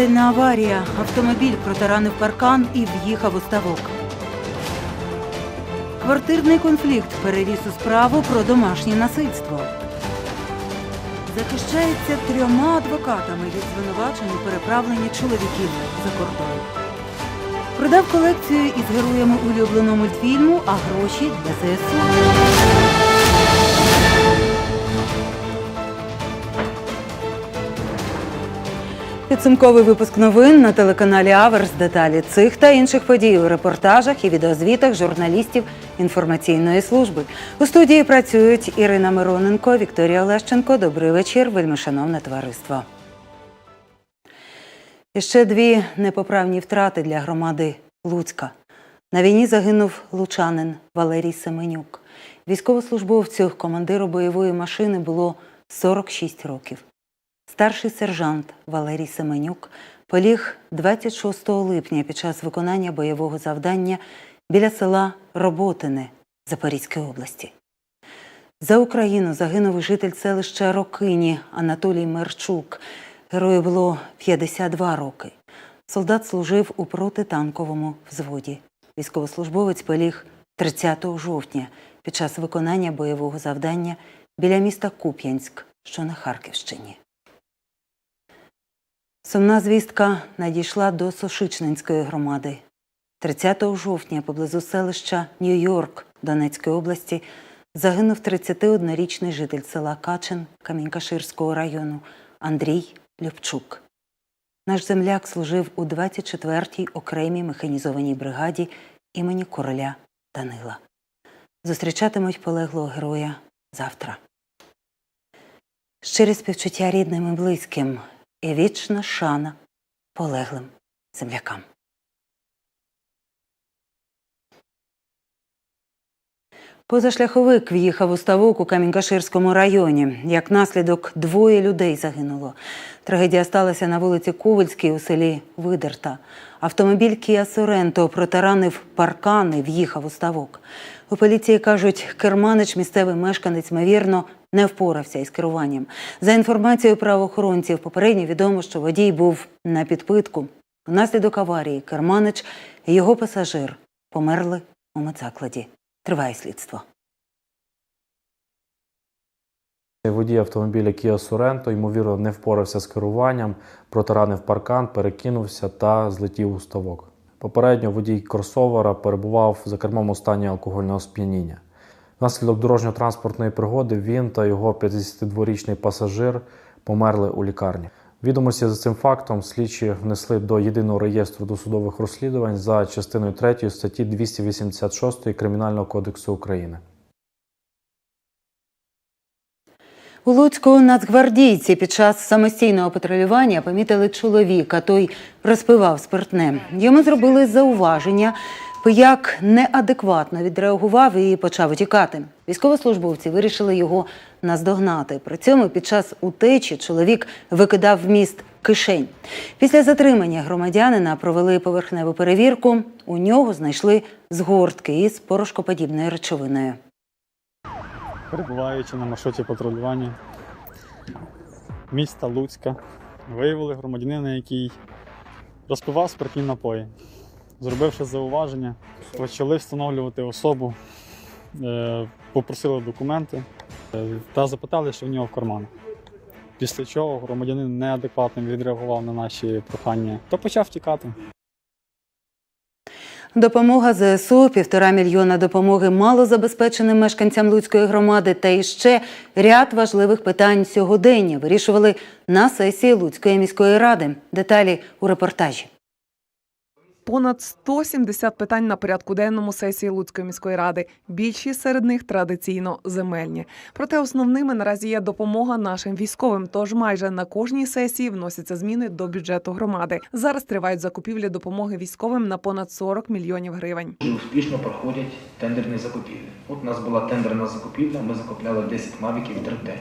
Смертельна аварія. Автомобіль протаранив паркан і в'їхав у ставок. Квартирний конфлікт переріс у справу про домашнє насильство. Захищається трьома адвокатами від звинувачень у переправленні чоловіків за кордон. Продав колекцію із героями улюбленого мультфільму, а гроші для ЗСУ. Підсумковий випуск новин на телеканалі Аверс. Деталі цих та інших подій у репортажах і відеозвітах журналістів інформаційної служби. У студії працюють Ірина Мироненко, Вікторія Олещенко. Добрий вечір, вельмишановне товариство. І ще дві непоправні втрати для громади Луцька. На війні загинув лучанин Валерій Семенюк. Військовослужбовцю командиру бойової машини було 46 років. Старший сержант Валерій Семенюк поліг 26 липня під час виконання бойового завдання біля села Роботине Запорізької області. За Україну загинув житель селища Рокині Анатолій Мерчук. Герою було 52 роки. Солдат служив у протитанковому взводі. Військовослужбовець поліг 30 жовтня під час виконання бойового завдання біля міста Куп'янськ, що на Харківщині. Сумна звістка надійшла до Сошичненської громади. 30 жовтня поблизу селища Нью-Йорк Донецької області загинув 31-річний житель села Качин Камінькаширського району Андрій Любчук. Наш земляк служив у 24-й окремій механізованій бригаді імені короля Данила. Зустрічатимуть полеглого героя завтра. Щирі співчуття рідним і близьким і вічна шана полеглим землякам. Позашляховик в'їхав у ставок у Камінькаширському районі. Як наслідок, двоє людей загинуло. Трагедія сталася на вулиці Ковальській у селі Видерта. Автомобіль Кія Соренто протаранив паркан і в'їхав у ставок. У поліції кажуть, керманич, місцевий мешканець, ймовірно, не впорався із керуванням. За інформацією правоохоронців, попередньо відомо, що водій був на підпитку. Внаслідок аварії керманич і його пасажир померли у медзакладі. Триває слідство. Водій автомобіля Kia Sorento, ймовірно, не впорався з керуванням, протаранив паркан, перекинувся та злетів у ставок. Попередньо водій кросовера перебував за кермом у стані алкогольного сп'яніння. Внаслідок дорожньо-транспортної пригоди він та його 52-річний пасажир померли у лікарні. Відомості за цим фактом слідчі внесли до єдиного реєстру досудових розслідувань за частиною 3 статті 286 Кримінального кодексу України. У Луцьку нацгвардійці під час самостійного патрулювання помітили чоловіка. Той розпивав спиртне. Йому зробили зауваження, як неадекватно відреагував і почав утікати. Військовослужбовці вирішили його наздогнати. При цьому під час утечі чоловік викидав в міст кишень. Після затримання громадянина провели поверхневу перевірку. У нього знайшли згортки із порошкоподібною речовиною. Перебуваючи на маршруті патрулювання міста Луцька, виявили громадянина, який розпивав спиртні напої. Зробивши зауваження, почали встановлювати особу, е, попросили документи е, та запитали, що в нього в карманах. Після чого громадянин неадекватно відреагував на наші прохання та почав тікати. Допомога ЗСУ, півтора мільйона допомоги малозабезпеченим мешканцям Луцької громади та іще ряд важливих питань сьогодення вирішували на сесії Луцької міської ради. Деталі у репортажі. Понад 170 питань на порядку денному сесії Луцької міської ради. Більшість серед них традиційно земельні. Проте основними наразі є допомога нашим військовим. Тож майже на кожній сесії вносяться зміни до бюджету громади. Зараз тривають закупівлі допомоги військовим на понад 40 мільйонів гривень. Успішно проходять тендерні закупівлі. От у нас була тендерна закупівля, ми закупляли 10 мавіків 3T.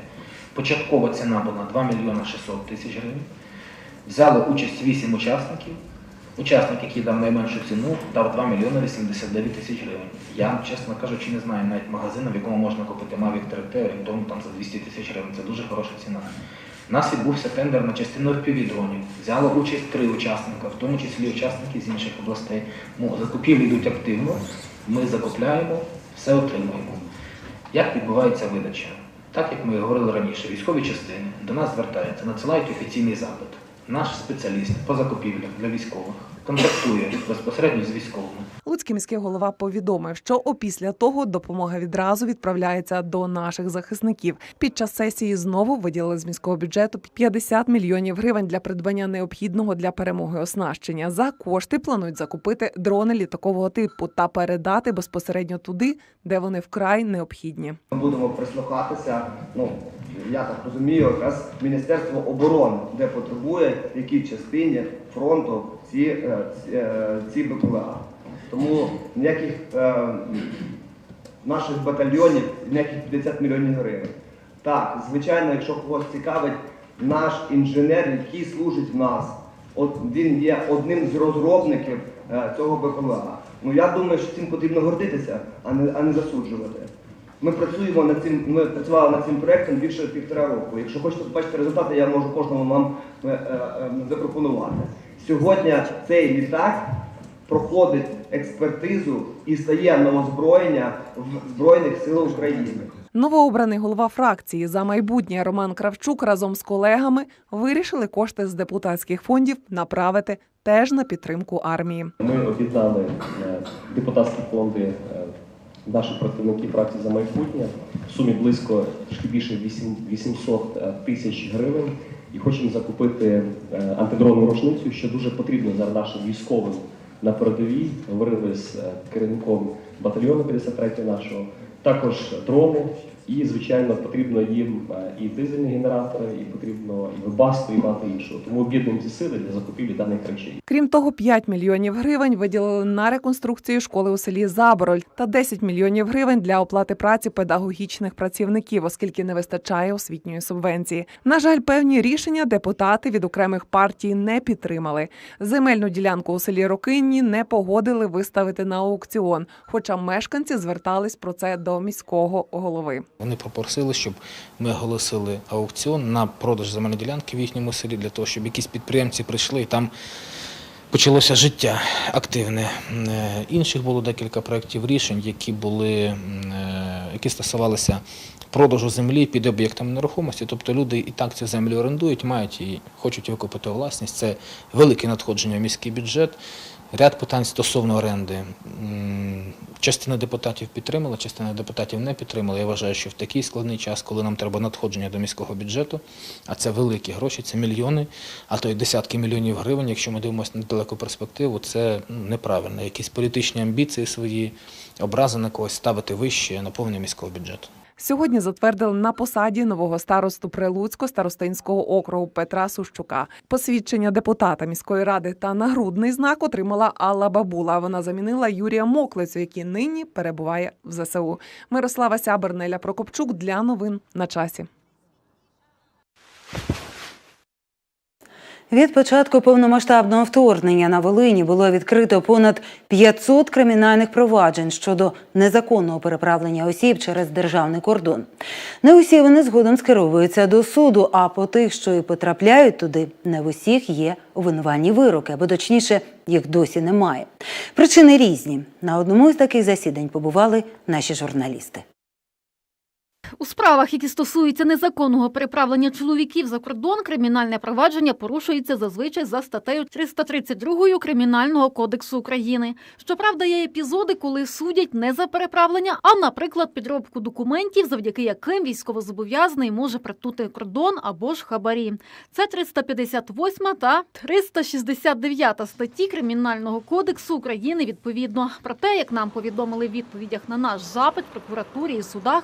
Початкова ціна була 2 мільйони 600 тисяч гривень. Взяло участь 8 учасників. Учасник, який дав найменшу ціну, дав 2 мільйони 89 тисяч гривень. Я, чесно кажучи, не знаю навіть магазину, в якому можна купити Mavic 3T орієнтовно там за 200 тисяч гривень. Це дуже хороша ціна. У нас відбувся тендер на частину впівдронів. Взяло участь три учасника, в тому числі учасники з інших областей. Ну, закупівлі йдуть активно. Ми закупляємо, все отримуємо. Як відбувається видача? Так як ми говорили раніше, військові частини до нас звертаються, надсилають офіційний запит. Наш спеціаліст по закупівлях для військових контактує безпосередньо з військовими. Луцький міський голова повідомив, що опісля того допомога відразу відправляється до наших захисників. Під час сесії знову виділили з міського бюджету 50 мільйонів гривень для придбання необхідного для перемоги оснащення. За кошти планують закупити дрони літакового типу та передати безпосередньо туди, де вони вкрай необхідні. Ми будемо прислухатися. Ну я так розумію, якраз Міністерство оборони, де потребує в якій частині фронту ці, е, е, ці БПЛА. Тому ніяких е, наших батальйонів, ніяких 50 мільйонів гривень. Так, звичайно, якщо когось цікавить, наш інженер, який служить в нас, от він є одним з розробників е, цього БПЛА. Ну я думаю, що цим потрібно гордитися, а не, а не засуджувати. Ми працюємо над цим. Ми працювали над цим проектом більше півтора року. Якщо хочете побачити результати, я можу кожному вам е, е, е, запропонувати. Сьогодні цей літак проходить експертизу і стає на озброєння в Збройних силах України. Новообраний голова фракції за майбутнє Роман Кравчук разом з колегами вирішили кошти з депутатських фондів направити теж на підтримку армії. Ми об'єднали е, депутатські фонди наших працівники фракції за майбутнє в сумі близько трішки більше 800 е, тисяч гривень і хочемо закупити е, антидронну рушницю, що дуже потрібно зараз нашим військовим на передовій. Говорили з е, керівником батальйону 53 нашого. Також дрони, і звичайно потрібно їм е, і дизельні генератори, і потрібно і вебасту, і багато іншого. Тому об'єднуємо сили для закупівлі даних речей. Крім того, 5 мільйонів гривень виділили на реконструкцію школи у селі Забороль та 10 мільйонів гривень для оплати праці педагогічних працівників, оскільки не вистачає освітньої субвенції. На жаль, певні рішення депутати від окремих партій не підтримали. Земельну ділянку у селі Рокинні не погодили виставити на аукціон, хоча мешканці звертались про це до міського голови. Вони попросили, щоб ми оголосили аукціон на продаж земельної ділянки в їхньому селі, для того, щоб якісь підприємці прийшли і там почалося життя активне. Е, Інших було декілька проєктів рішень, які були, е, які стосувалися продажу землі під об'єктами нерухомості. Тобто люди і так цю землю орендують, мають і хочуть викупити власність. Це велике надходження в міський бюджет. Ряд питань стосовно оренди. Частина депутатів підтримала, частина депутатів не підтримала. Я вважаю, що в такий складний час, коли нам треба надходження до міського бюджету, а це великі гроші, це мільйони, а то й десятки мільйонів гривень, якщо ми дивимося на далеку перспективу, це неправильно. Якісь політичні амбіції свої, образи на когось ставити вище наповнення міського бюджету. Сьогодні затвердили на посаді нового старосту Прилуцько старостинського округу Петра Сущука. Посвідчення депутата міської ради та нагрудний знак отримала Алла Бабула. Вона замінила Юрія Моклицю, який нині перебуває в ЗСУ. Мирослава Сябернеля Прокопчук для новин на часі. Від початку повномасштабного вторгнення на Волині було відкрито понад 500 кримінальних проваджень щодо незаконного переправлення осіб через державний кордон. Не усі вони згодом скеровуються до суду, а по тих, що і потрапляють туди, не в усіх є обвинувальні вироки, або точніше, їх досі немає. Причини різні. На одному із таких засідань побували наші журналісти. У справах, які стосуються незаконного переправлення чоловіків за кордон, кримінальне провадження порушується зазвичай за статтею 332 Кримінального кодексу України. Щоправда, є епізоди, коли судять не за переправлення, а, наприклад, підробку документів, завдяки яким військовозобов'язаний може притути кордон або ж хабарі. Це 358 та 369 статті Кримінального кодексу України відповідно. Проте, як нам повідомили в відповідях на наш запит прокуратурі і судах,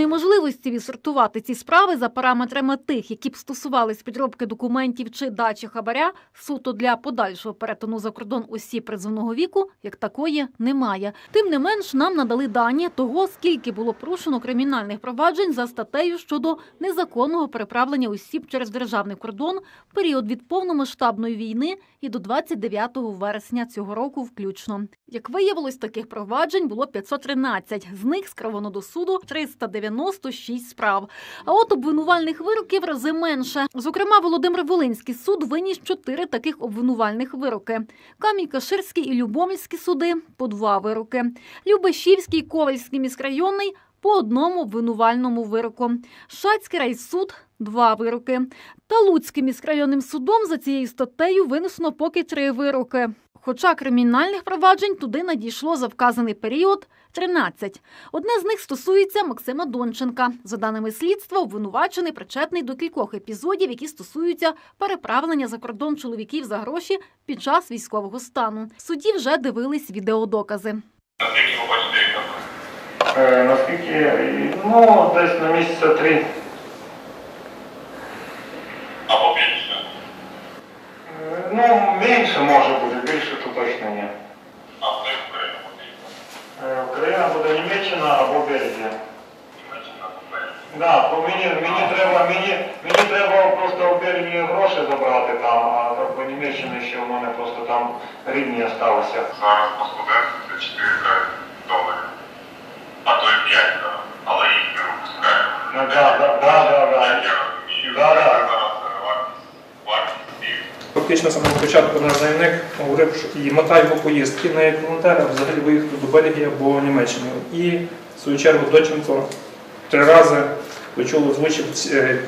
технічної можливості відсортувати ці справи за параметрами тих, які б стосувались підробки документів чи дачі хабаря, суто для подальшого перетину за кордон осіб призовного віку, як такої немає. Тим не менш, нам надали дані того, скільки було порушено кримінальних проваджень за статтею щодо незаконного переправлення осіб через державний кордон в період від повномасштабної війни і до 29 вересня цього року включно. Як виявилось, таких проваджень було 513. З них скеровано до суду 390 96 справ. А от обвинувальних вироків рази менше. Зокрема, Володимир Волинський суд виніс чотири таких обвинувальних вироки. Камінь-Каширський і Любомльський суди по два вироки. Любешівський, Ковальський міськрайонний по одному обвинувальному вироку. Шацький райсуд два вироки. Та Луцьким міськрайонним судом за цією статтею винесено поки три вироки. Хоча кримінальних проваджень туди надійшло за вказаний період 13. Одне з них стосується Максима Донченка. За даними слідства, обвинувачений причетний до кількох епізодів, які стосуються переправлення за кордон чоловіків за гроші під час військового стану. Суді вже дивились відеодокази. Е, Наскільки, ну, десь на місяця три. Або більше. Е, Ну, менше може бути, більше то точно ні. А них Україна потрібна. Е, Україна буде Німеччина або Бельгія. Німеччина або Бельгія. Да, бо мені, мені треба, мені, мені треба просто в Бельгії гроші забрати там, а так по Німеччині ще в мене просто там рідні залишилися. Зараз по студенту це 400 доларів. А то і 5 зараз. Але їх не випускають. Ну, да, да, да, да, да. Я розумію. Да, да. Це зараз вартість, вартість більше. Фактично, з самого початку наш заявник говорив, що і мета його поїздки на як волонтера взагалі виїхати до Бельгії або Німеччини. І, в свою чергу, Доченко три рази почув озвучив е,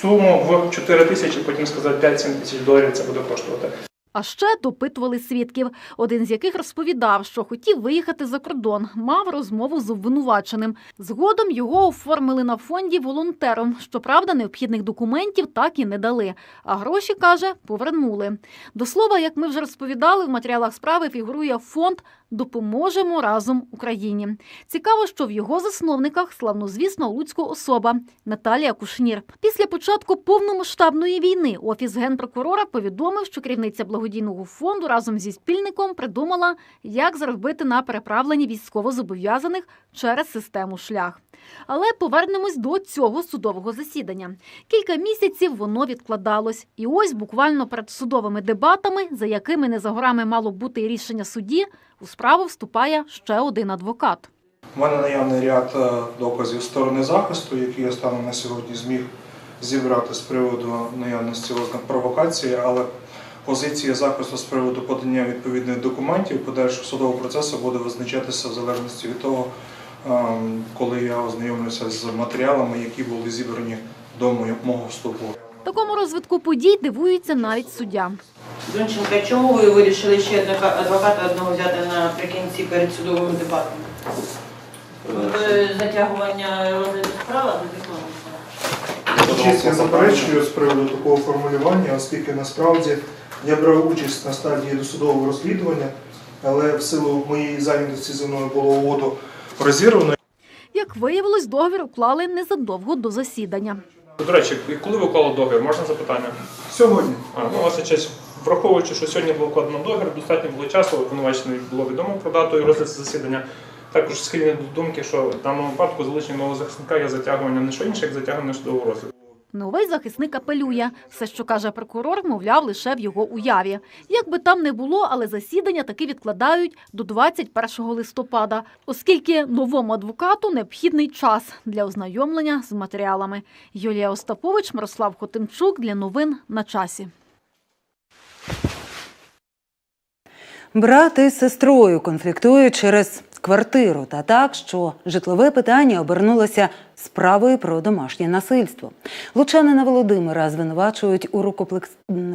суму в 4 тисячі, потім сказав 5-7 тисяч доларів це буде коштувати. А ще допитували свідків, один з яких розповідав, що хотів виїхати за кордон, мав розмову з обвинуваченим. Згодом його оформили на фонді волонтером. Щоправда, необхідних документів так і не дали. А гроші каже, повернули. До слова, як ми вже розповідали, в матеріалах справи фігурує фонд Допоможемо разом Україні. Цікаво, що в його засновниках славнозвісна луцька особа Наталія Кушнір. Після початку повномасштабної війни офіс генпрокурора повідомив, що керівниця благодійного фонду разом зі спільником придумала, як заробити на переправленні військовозобов'язаних через систему шлях. Але повернемось до цього судового засідання. Кілька місяців воно відкладалось, і ось буквально перед судовими дебатами, за якими не за горами мало бути рішення судді, у справу вступає ще один адвокат. У мене наявний ряд е, доказів сторони захисту, які я станом на сьогодні зміг зібрати з приводу наявності ознак провокації, але позиція захисту з приводу подання відповідних документів подальшого судового процесу буде визначатися в залежності від того, ем, коли я ознайомлюся з матеріалами, які були зібрані до мого вступу. Такому розвитку подій дивується навіть суддя. Донченка, чому ви вирішили ще адвоката одного взяти наприкінці перед судовими дебатами? Е, Затягування розгляду справи я заперечую з приводу такого формулювання, оскільки насправді я брав участь на стадії досудового розслідування, але в силу моєї зайнятості зі мною було угоду розірвано. Як виявилось, договір уклали незадовго до засідання. До речі, коли ви уклали договір, можна запитання? Сьогодні А, ну, ваша честь, враховуючи, що сьогодні було вкладено договір, достатньо було часу, обвинувачений було відомо про дату і розгляд засідання. Також схильні до думки, що в даному випадку залишення нового захисника є затягуванням не що інше, як затягування судового розгляду. Новий захисник апелює. Все, що каже прокурор, мовляв, лише в його уяві. Як би там не було, але засідання таки відкладають до 21 листопада, оскільки новому адвокату необхідний час для ознайомлення з матеріалами. Юлія Остапович, Мирослав Хотимчук для новин на часі. Брат із сестрою конфліктують через квартиру та так, що житлове питання обернулося справою про домашнє насильство. Лучанина Володимира звинувачують у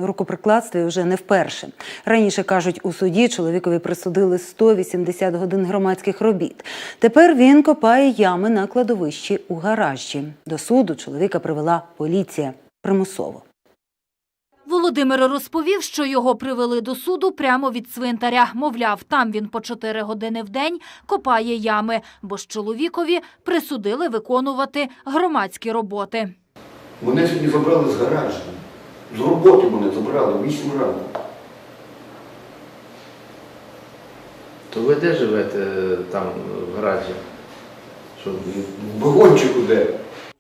рукоприкладстві вже не вперше. Раніше кажуть, у суді чоловікові присудили 180 годин громадських робіт. Тепер він копає ями на кладовищі у гаражі. До суду чоловіка привела поліція примусово. Володимир розповів, що його привели до суду прямо від цвинтаря. Мовляв, там він по 4 години в день копає ями, бо ж чоловікові присудили виконувати громадські роботи. Мене сьогодні забрали з гаражу. З роботи мене забрали вісім разів. То ви де живете там в гаражі? Що В вагончику де.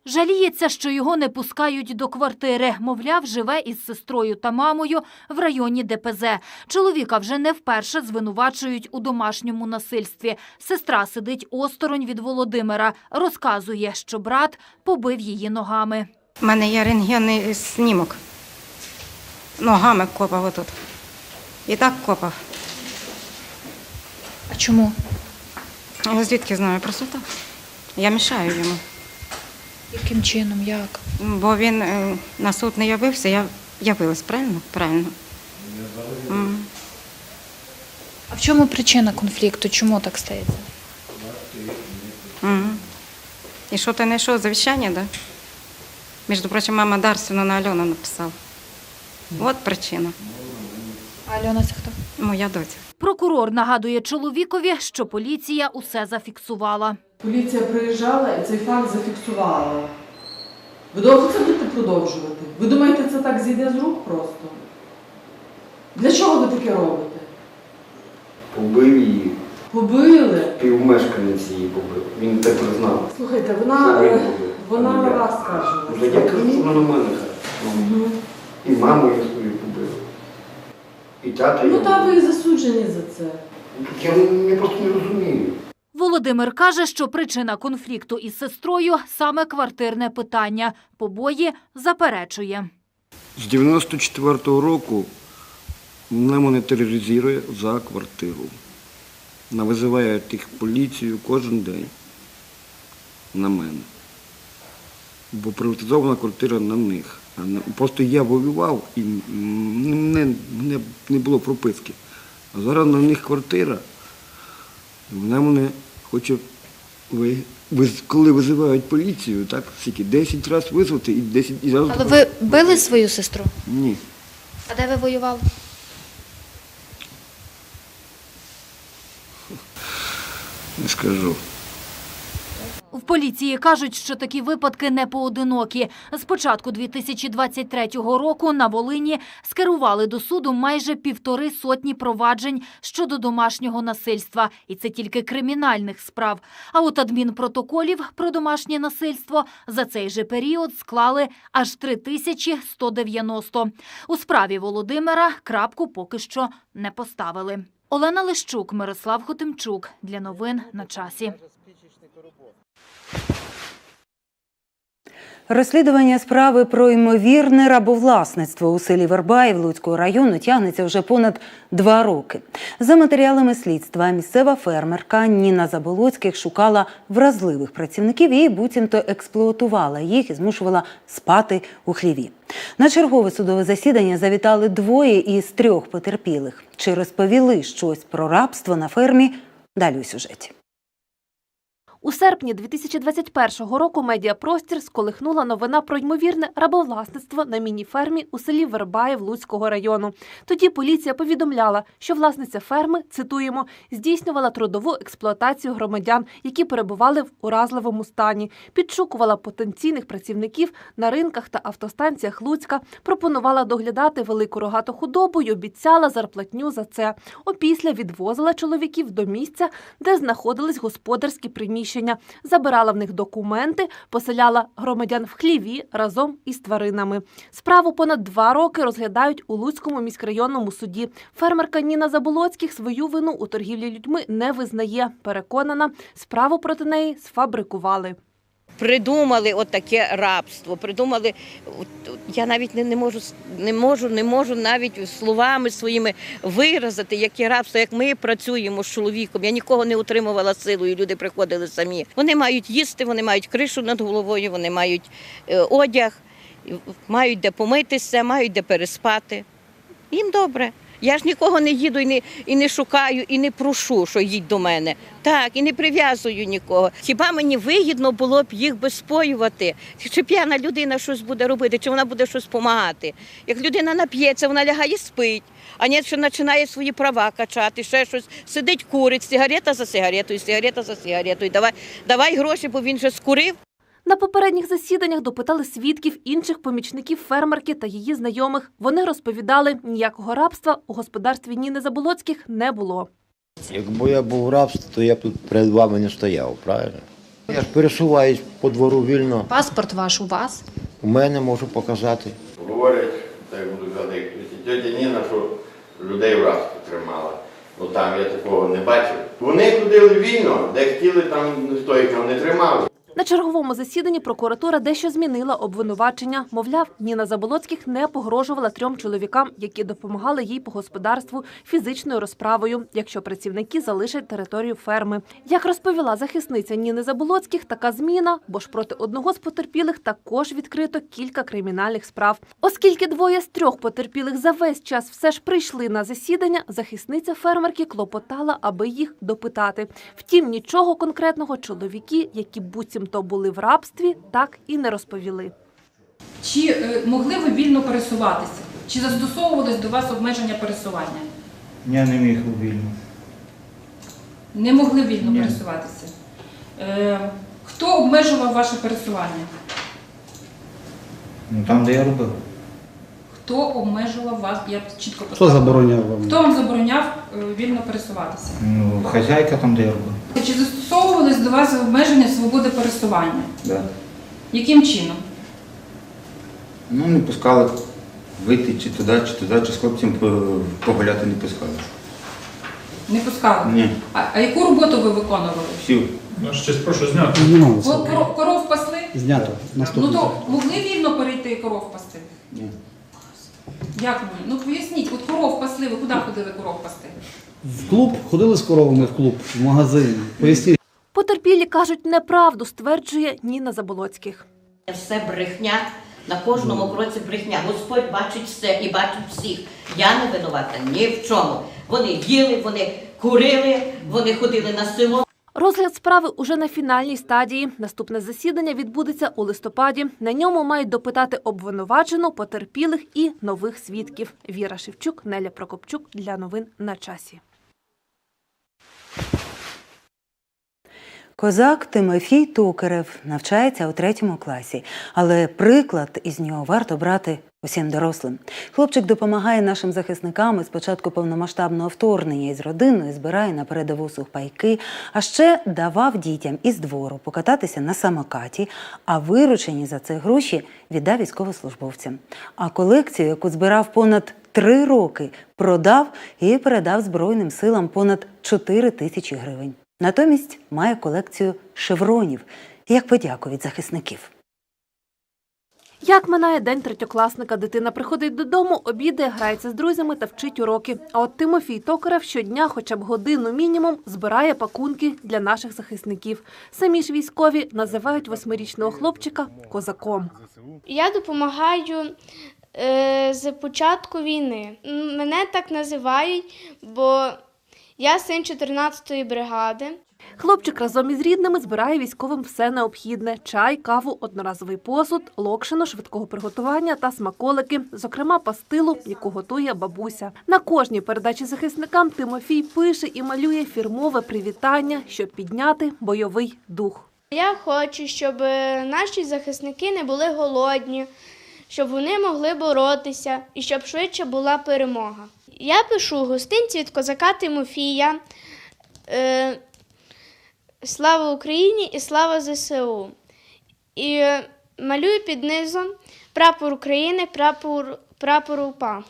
Жаліється, що його не пускають до квартири. Мовляв, живе із сестрою та мамою в районі ДПЗ. Чоловіка вже не вперше звинувачують у домашньому насильстві. Сестра сидить осторонь від Володимира. Розказує, що брат побив її ногами. У мене є рентгенний снімок. Ногами копав отут. І так копав. А чому? Я звідки знаю просто так. Я мішаю йому. Яким чином? Як? Бо він е, на суд не явився, я явилась, правильно? Правильно. А в чому причина конфлікту? Чому так стається? І що ти знайшов завіщання, да? Між прочим, мама Дарсіну на Альону написала. От причина. А Альона це хто? Моя доця. Прокурор нагадує чоловікові, що поліція усе зафіксувала. Поліція приїжджала і цей факт зафіксувала. Ви довго це будете продовжувати? Ви думаєте, це так зійде з рук просто? Для чого ви таке робите? Побив її, Побили. півмешканець її побив. Він це признав. Слухайте, вона, Це він е, побив, вона а не на я. вас. Вже я кажу, що вона на мене каже. Ну, І маму я свою побив. І тата Ну я та ви побив. і засуджені за це. Я, я просто не розумію. Володимир каже, що причина конфлікту із сестрою саме квартирне питання. Побої заперечує. З 94-го року мене тероризує за квартиру. Вона визиває тих поліцію кожен день на мене. Бо приватизована квартира на них. Просто я воював і не було прописки. А зараз на них квартира. Вона мене хоче, ви, ви коли визивають поліцію, так, скільки, 10 разів визвати і 10 і разів. Але ви били свою сестру? Ні. А де ви воювали? Не скажу. Поліції кажуть, що такі випадки не поодинокі. З початку 2023 року на Волині скерували до суду майже півтори сотні проваджень щодо домашнього насильства. І це тільки кримінальних справ. А от адмінпротоколів про домашнє насильство за цей же період склали аж 3190. У справі Володимира крапку поки що не поставили. Олена Лищук, Мирослав Хотимчук. Для новин на часі. Розслідування справи про ймовірне рабовласництво у селі Вербаїв Луцького району тягнеться вже понад два роки. За матеріалами слідства місцева фермерка Ніна Заболоцьких шукала вразливих працівників і буцімто експлуатувала їх і змушувала спати у хліві. На чергове судове засідання завітали двоє із трьох потерпілих. Чи розповіли щось про рабство на фермі? Далі у сюжеті. У серпні 2021 року медіапростір сколихнула новина про ймовірне рабовласництво на міні-фермі у селі Вербаїв Луцького району. Тоді поліція повідомляла, що власниця ферми, цитуємо, здійснювала трудову експлуатацію громадян, які перебували в уразливому стані, підшукувала потенційних працівників на ринках та автостанціях Луцька, пропонувала доглядати велику рогату худобу й обіцяла зарплатню за це. Опісля відвозила чоловіків до місця, де знаходились господарські приміщення, забирала в них документи, поселяла громадян в хліві разом із тваринами. Справу понад два роки розглядають у Луцькому міськрайонному суді. Фермерка Ніна Заболоцьких свою вину у торгівлі людьми не визнає. Переконана, справу проти неї сфабрикували. Придумали от таке рабство. Придумали, от- от я навіть не, не можу не можу, не можу навіть словами своїми виразити, яке рабство, як ми працюємо з чоловіком. Я нікого не утримувала силою. Люди приходили самі. Вони мають їсти, вони мають кришу над головою, вони мають е, одяг, мають де помитися, мають де переспати. Їм добре. Я ж нікого не їду і не, і не шукаю, і не прошу, що їдь до мене. Так, і не прив'язую нікого. Хіба мені вигідно було б їх безпоювати? Чи п'яна людина щось буде робити, чи вона буде щось допомагати? Як людина нап'ється, вона лягає спить, а ні, що починає свої права качати, ще щось, сидить, курить, сигарета за сигаретою, сигарета за сигаретою. Давай, давай гроші, бо він же скурив. На попередніх засіданнях допитали свідків інших помічників фермерки та її знайомих. Вони розповідали, ніякого рабства у господарстві Ніни Заболоцьких не було. Якби я був в рабстві, то я б тут перед вами не стояв, правильно? Я ж пересуваюсь по двору вільно. Паспорт ваш у вас? У мене можу показати. Говорять, так буду казати, тетя Ніна, що людей в рабстві тримала. Ну там я такого не бачив. Вони ходили вільно, де хотіли, там стойків не тримали. На черговому засіданні прокуратура дещо змінила обвинувачення. Мовляв, Ніна Заболоцьких не погрожувала трьом чоловікам, які допомагали їй по господарству фізичною розправою, якщо працівники залишать територію ферми. Як розповіла захисниця Ніни Заболоцьких, така зміна, бо ж проти одного з потерпілих також відкрито кілька кримінальних справ. Оскільки двоє з трьох потерпілих за весь час все ж прийшли на засідання, захисниця фермерки клопотала, аби їх допитати. Втім, нічого конкретного чоловіки, які буцімто були в рабстві, так і не розповіли. Чи е, могли ви вільно пересуватися? Чи застосовувались до вас обмеження пересування? Я не міг вільно. Не могли вільно Ні. пересуватися. Е, хто обмежував ваше пересування? Ну там, де я робив. Хто обмежував вас? Я чітко Хто забороняв вам? Хто вам забороняв е, вільно пересуватися? Ну, хазяйка там, де я робив. Чи застосовувались до вас обмеження свободи пересування? Да. Яким чином? Ну, не пускали вийти чи туди, чи туди, чи з хлопцем по- погуляти не пускали. Не пускали? Ні. А, а яку роботу ви виконували? Всю. Ну, щось прошу зняти. Кор- кор- Коров пасли? Знято. Ну то могли вільно перейти і коров пасти? Ні. Як ні? Ну поясніть, от коров пасли, ви куди ходили коров пасти? В клуб ходили з коровами в клуб, в магазин. Поясніть. Потерпілі кажуть неправду, стверджує Ніна Заболоцьких. Все брехня, на кожному кроці брехня. Господь бачить все і бачить всіх. Я не винувата ні в чому. Вони їли, вони курили, вони ходили на село. Розгляд справи уже на фінальній стадії. Наступне засідання відбудеться у листопаді. На ньому мають допитати обвинувачену, потерпілих і нових свідків. Віра Шевчук, Неля Прокопчук для новин на часі. Козак Тимофій Токарев навчається у третьому класі, але приклад із нього варто брати усім дорослим. Хлопчик допомагає нашим захисникам із початку повномасштабного вторгнення із родиною, збирає на передову сухпайки, а ще давав дітям із двору покататися на самокаті, а виручені за це гроші віддав військовослужбовцям. А колекцію, яку збирав понад три роки, продав і передав Збройним силам понад 4 тисячі гривень. Натомість має колекцію шевронів як подяку від захисників. Як минає день третьокласника, дитина приходить додому, обідає, грається з друзями та вчить уроки. А от Тимофій Токарев щодня, хоча б годину мінімум, збирає пакунки для наших захисників. Самі ж військові називають восьмирічного хлопчика козаком. Я допомагаю е, з початку війни. Мене так називають, бо я син 14-ї бригади. Хлопчик разом із рідними збирає військовим все необхідне: чай, каву, одноразовий посуд, локшину швидкого приготування та смаколики, зокрема пастилу, яку готує бабуся. На кожній передачі захисникам Тимофій пише і малює фірмове привітання, щоб підняти бойовий дух. Я хочу, щоб наші захисники не були голодні, щоб вони могли боротися і щоб швидше була перемога. Я пишу гостинці від козака Тимофія. Е, слава Україні і слава ЗСУ. І е, малюю під низом прапор України, прапор, прапор УПА.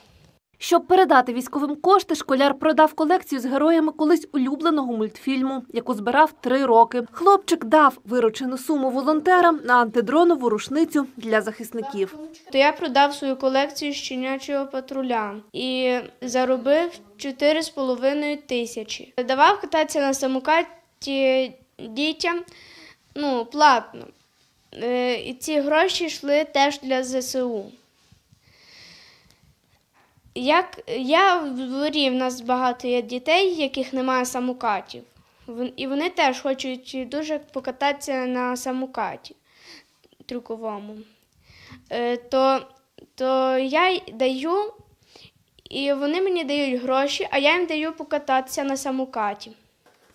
Щоб передати військовим кошти, школяр продав колекцію з героями колись улюбленого мультфільму, яку збирав три роки. Хлопчик дав виручену суму волонтерам на антидронову рушницю для захисників. То я продав свою колекцію щенячого патруля і заробив 4,5 тисячі. Давав кататися на самокаті дітям ну, платно. Е, І ці гроші йшли теж для ЗСУ. Як я в дворі в нас багато є дітей, яких немає самокатів. І вони теж хочуть дуже покататися на самокаті трюковому. Е, То, то я даю, і вони мені дають гроші, а я їм даю покататися на самокаті.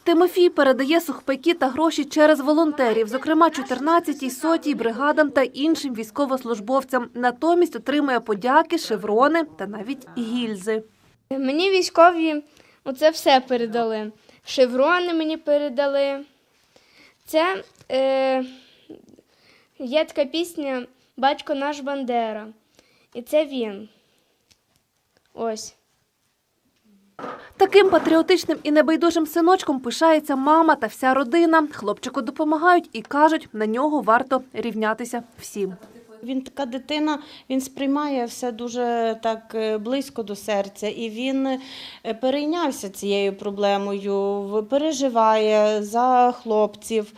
Тимофій передає сухпайки та гроші через волонтерів, зокрема 14-й, сотій бригадам та іншим військовослужбовцям. Натомість отримує подяки, шеврони та навіть гільзи. Мені військові оце все передали. Шеврони мені передали. Це Е, є така пісня Батько наш Бандера. І це він. Ось. Таким патріотичним і небайдужим синочком пишається мама та вся родина. Хлопчику допомагають і кажуть, на нього варто рівнятися всім. Він така дитина, він сприймає все дуже так е, близько до серця, і він е, перейнявся цією проблемою, переживає за хлопців,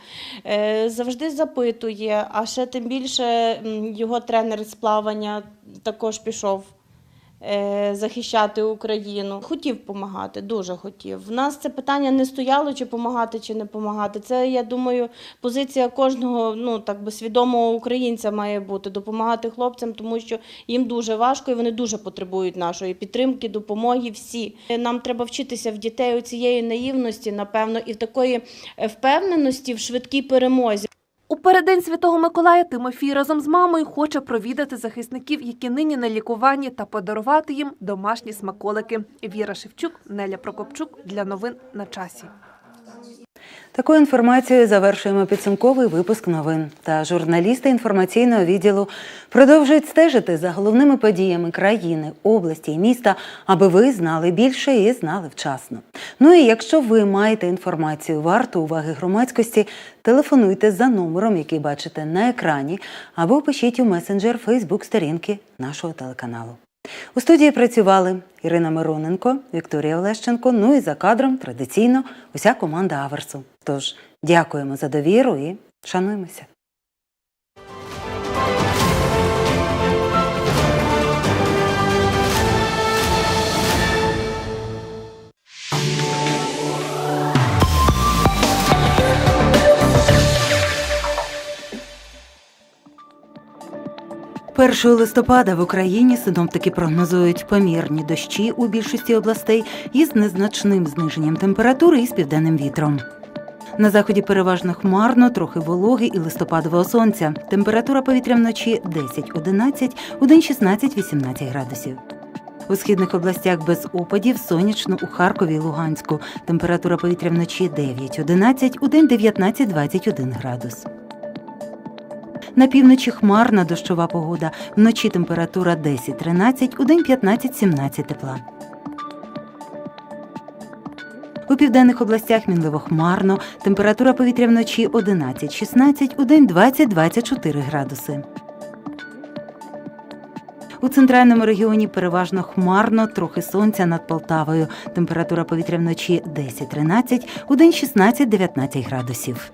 е, завжди запитує. А ще тим більше його тренер з плавання також пішов. Е, Захищати Україну хотів допомагати, дуже хотів. В нас це питання не стояло, чи допомагати, чи не допомагати. Це я думаю, позиція кожного ну так би свідомого українця має бути допомагати хлопцям, тому що їм дуже важко і вони дуже потребують нашої підтримки, допомоги. Всі нам треба вчитися в дітей у цієї наївності, напевно, і в такої впевненості в швидкій перемозі. У переддень Святого Миколая Тимофій разом з мамою хоче провідати захисників, які нині на лікуванні, та подарувати їм домашні смаколики. Віра Шевчук, Неля Прокопчук для новин на часі. Такою інформацією завершуємо підсумковий випуск новин. Та журналісти інформаційного відділу продовжують стежити за головними подіями країни, області і міста, аби ви знали більше і знали вчасно. Ну і якщо ви маєте інформацію варту уваги громадськості, телефонуйте за номером, який бачите на екрані, або пишіть у месенджер Фейсбук сторінки нашого телеканалу. У студії працювали Ірина Мироненко, Вікторія Олещенко. Ну і за кадром традиційно уся команда Аверсу. Тож дякуємо за довіру і шануємося. Першого листопада в Україні синоптики прогнозують помірні дощі у більшості областей із незначним зниженням температури і з південним вітром. На заході переважно хмарно, трохи вологи і листопадового сонця. Температура повітря вночі 10-11, у день 16-18 градусів. У східних областях без опадів сонячно у Харкові і Луганську. Температура повітря вночі 9-11, у день 19-21 градус. На півночі хмарна дощова погода. Вночі температура 10-13, у день 15-17 тепла. У південних областях мінливо хмарно. Температура повітря вночі 11-16, у день 20-24 градуси. У центральному регіоні переважно хмарно, трохи сонця над Полтавою. Температура повітря вночі 10-13, у день 16-19 градусів.